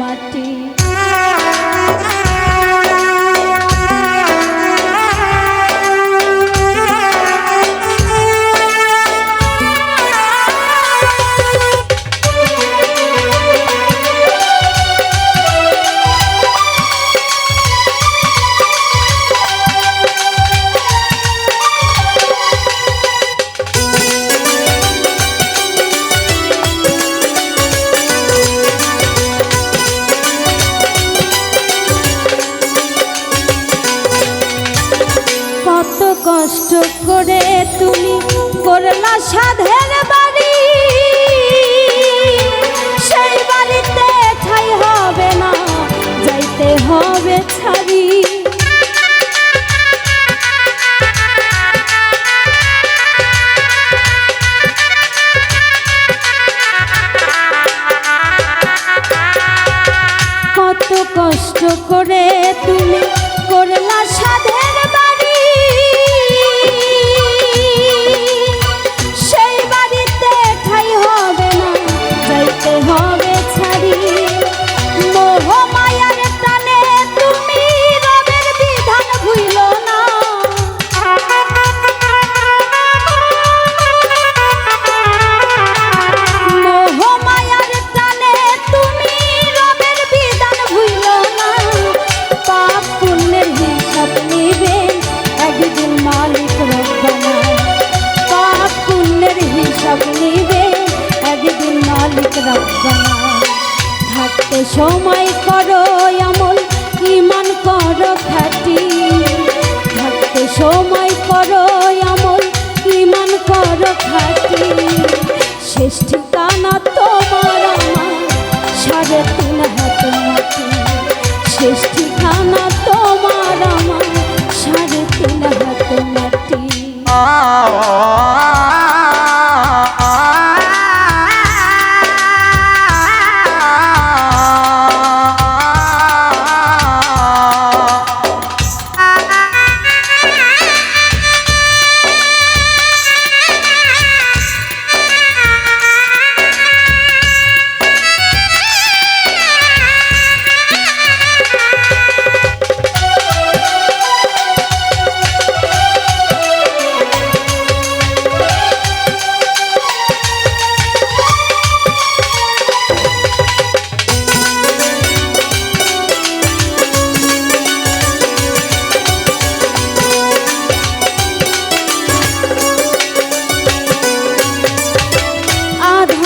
মাটি। লাশা থাকতে সময় করো, আমল ইমান করো খাটি। থাকতে সময় করো, আমল ইমান করো খাটি। শ্রেষ্ঠ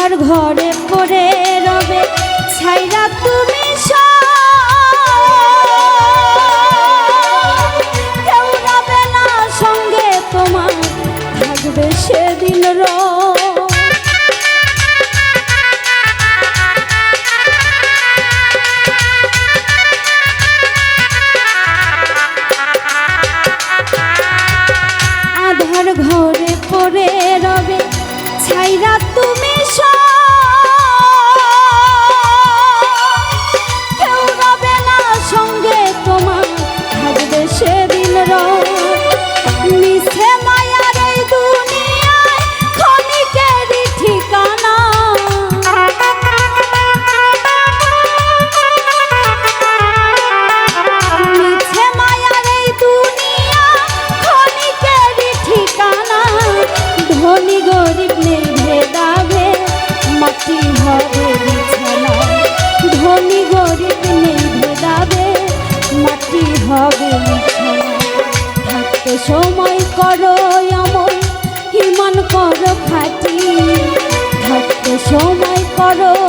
আমার ঘরে পড়ে রবে ছাইরা তুমি সঙ্গে তোমার থাকবে সেদিন রব। তুমি সব। সময় করো